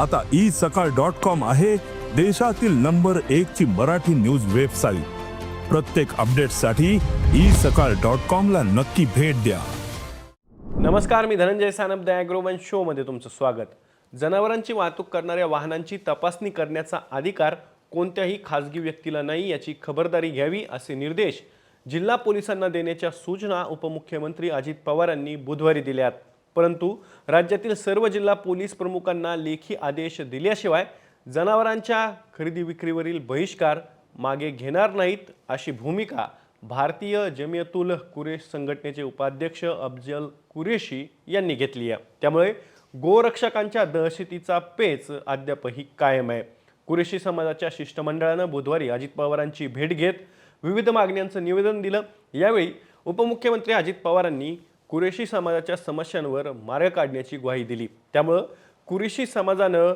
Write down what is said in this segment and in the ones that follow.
आता ई सकाळ dot com आहे देशातील नंबर एक ची मराठी न्यूज वेबसाईट. प्रत्येक अपडेटसाठी ई सकाळ डॉट कॉम ला नक्की भेट द्या. नमस्कार मी धनंजय सानप दयाग्रोवन शो शोमध्ये तुमचं स्वागत. जनावरांची वाहतूक करणाऱ्या वाहनांची तपासणी करण्याचा अधिकार कोणत्याही खाजगी व्यक्तीला नाही याची खबरदारी घ्यावी असे निर्देश जिल्हा पोलिसांना देण्याच्या सूचना उपमुख्यमंत्री अजित पवार यांनी बुधवारी दिल्यात. परंतु राज्यातील सर्व जिल्हा पोलीस प्रमुखांना लेखी आदेश दिल्याशिवाय जनावरांच्या खरेदी विक्रीवरील बहिष्कार मागे घेणार नाहीत अशी भूमिका भारतीय जमियतुल कुरेश संघटनेचे उपाध्यक्ष अफजल कुरेशी यांनी घेतली आहे. त्यामुळे गोरक्षकांच्या दहशतीचा पेच अद्यापही कायम आहे. कुरेशी समाजाच्या शिष्टमंडळानं बुधवारी अजित पवारांची भेट घेत विविध मागण्यांचं निवेदन दिलं. यावेळी उपमुख्यमंत्री अजित पवारांनी कुरेशी समाजाच्या समस्यांवर मार्ग काढण्याची ग्वाही दिली. त्यामुळं कुरेशी समाजानं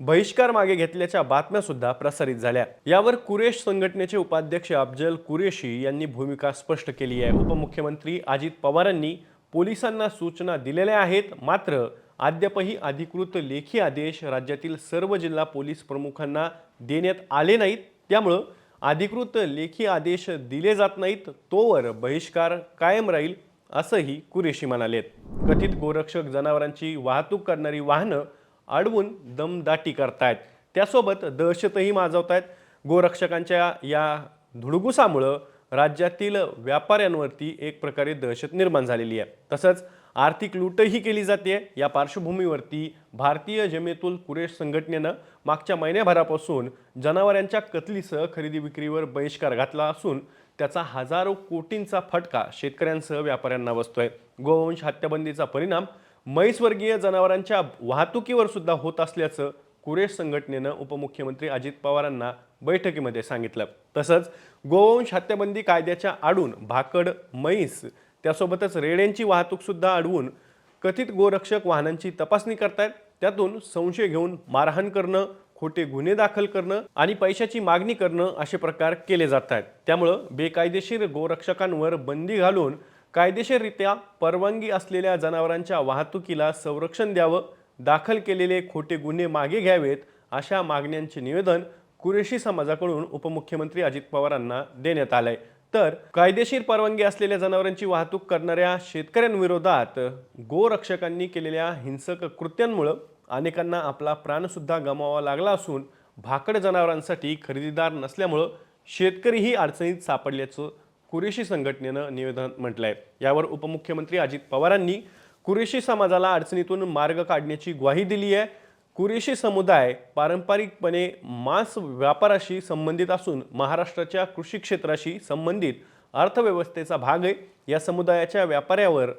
बहिष्कार मागे घेतल्याच्या बातम्यासुद्धा प्रसारित झाल्या. यावर कुरेश संघटनेचे उपाध्यक्ष अफजल कुरेशी यांनी भूमिका स्पष्ट केली आहे. उपमुख्यमंत्री अजित पवारांनी पोलिसांना सूचना दिलेल्या आहेत. मात्र अद्यापही अधिकृत लेखी आदेश राज्यातील सर्व जिल्हा पोलीस प्रमुखांना देण्यात आले नाहीत. त्यामुळं अधिकृत लेखी आदेश दिले जात नाहीत. तोवर बहिष्कार कायम राहील असंही कुरेशी म्हणालेत. कथित गोरक्षक जनावरांची वाहतूक करणारी वाहनं अडवून दमदाटी करतायत. त्यासोबत दहशतही माजवतायत. गोरक्षकांच्या या धुडगुसामुळं राज्यातील व्यापाऱ्यांवरती एक प्रकारे दहशत निर्माण झालेली आहे. तसंच आर्थिक लूटही केली जाते या पार्श्वभूमीवरती भारतीय जमेतुल कुरेश संघटनेनं मागच्या महिन्याभरापासून जनावरांच्या कतलीसह खरेदी विक्रीवर बहिष्कार घातला असून त्याचा हजारो कोटींचा फटका शेतकऱ्यांसह व्यापाऱ्यांना बसतोय. गोवंश हत्याबंदीचा परिणाम म्हैसवर्गीय जनावरांच्या वाहतुकीवर सुद्धा होत असल्याचं कुरेश संघटनेनं उपमुख्यमंत्री अजित पवारांना बैठकीमध्ये सांगितलं. तसंच गोवंश हत्याबंदी कायद्याच्या आडून भाकड म्हैस त्यासोबतच रेड्यांची वाहतूकसुद्धा अडवून कथित गोरक्षक वाहनांची तपासणी करतायत. त्यातून संशय घेऊन मारहाण करणं खोटे गुन्हे दाखल करणं आणि पैशाची मागणी करणं असे प्रकार केले जात आहेत त्यामुळं बेकायदेशीर गोरक्षकांवर बंदी घालून कायदेशीररित्या परवानगी असलेल्या जनावरांच्या वाहतुकीला संरक्षण द्यावं दाखल केलेले खोटे गुन्हे मागे घ्यावेत अशा मागण्यांचे निवेदन कुरेशी समाजाकडून उपमुख्यमंत्री अजित पवारांना देण्यात आलंय. तर कायदेशीर परवानगी असलेल्या जनावरांची वाहतूक करणाऱ्या शेतकऱ्यांविरोधात गोरक्षकांनी केलेल्या हिंसक कृत्यांमुळं अनेकांना आपला प्राणसुद्धा गमावा लागला असून भाकड जनावरांसाठी खरेदीदार नसल्यामुळं शेतकरीही अडचणीत सापडल्याचं कुरेशी संघटनेनं निवेदन म्हटलं आहे यावर उपमुख्यमंत्री अजित पवारांनी कुरेशी समाजाला अडचणीतून मार्ग काढण्याची ग्वाही दिली आहे. कुरेशी समुदाय पारंपरिकपणे मांस व्यापाराशी संबंधित असून महाराष्ट्राच्या कृषी क्षेत्राशी संबंधित अर्थव्यवस्थेचा भाग आहे. या समुदायाच्या व्यापाऱ्यावर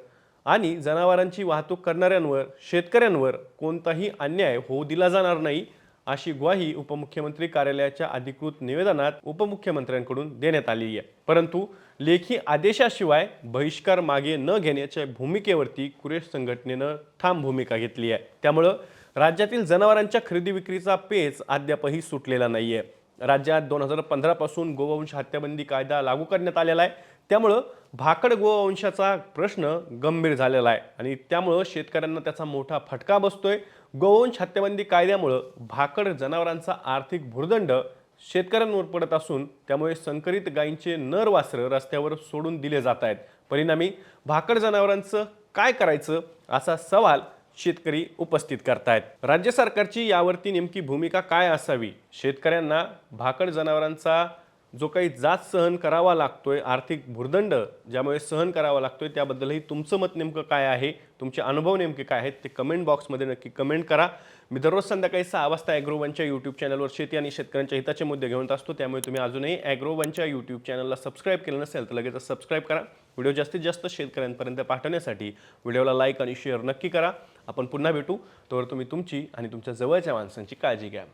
आणि जनावरांची वाहतूक करणाऱ्यांवर शेतकऱ्यांवर कोणताही अन्याय होऊ दिला जाणार नाही अशी ग्वाही उपमुख्यमंत्री कार्यालयाच्या अधिकृत निवेदनात उपमुख्यमंत्र्यांकडून देण्यात आली आहे. परंतु लेखी आदेशाशिवाय बहिष्कार मागे न घेण्याच्या भूमिकेवरती कुरेश संघटनेनं ठाम भूमिका घेतली आहे. त्यामुळं राज्यातील जनावरांच्या खरेदी विक्रीचा पेच अद्यापही सुटलेला नाही आहे राज्यात दोन हजार पंधरापासून गोवंश हत्याबंदी कायदा लागू करण्यात आलेला आहे. त्यामुळं भाकड गोवंशाचा प्रश्न गंभीर झालेला आहे. आणि त्यामुळं शेतकऱ्यांना त्याचा मोठा फटका बसतोय. गोवंश हत्याबंदी कायद्यामुळं भाकड जनावरांचा आर्थिक भुर्दंड शेतकऱ्यांवर पडत असून त्यामुळे संकरित गायींचे नर वासरं रस्त्यावर सोडून दिले जात आहेत. परिणामी भाकड जनावरांचं काय करायचं असा सवाल शेतकरी उपस्थित करतायत. राज्य सरकारची यावरती नेमकी भूमिका काय असावी? शेतकऱ्यांना भाकड जनावरांचा जो काही जात सहन करावा लागतोय आर्थिक भुर्दंड ज्यामुळे सहन करावा लागतोय त्याबद्दलही तुमचं मत नेमकं काय आहे? तुमचे अनुभव नेमके काय आहेत? ते कमेंट बॉक्समध्ये नक्की कमेंट करा. मी दररोज संध्याकाळी सहा वाजता ॲग्रोवनच्या यूट्यूब चॅनलवर शेती आणि शेतकऱ्यांच्या हिताचे मुद्दे घेऊन असतो. त्यामुळे तुम्ही अजूनही ॲग्रोवनच्या यूट्यूब चॅनलला सबस्क्राईब केलं नसेल तर लगेच सबस्क्राईब करा. व्हिडिओ जास्तीत जास्त शेतकऱ्यांपर्यंत पाठवण्यासाठी व्हिडिओला लाईक आणि शेअर नक्की करा. आपण पुन्हा भेटू. तोवर तुम्ही तुमची आणि तुमच्या जवळच्या माणसांची काळजी घ्या.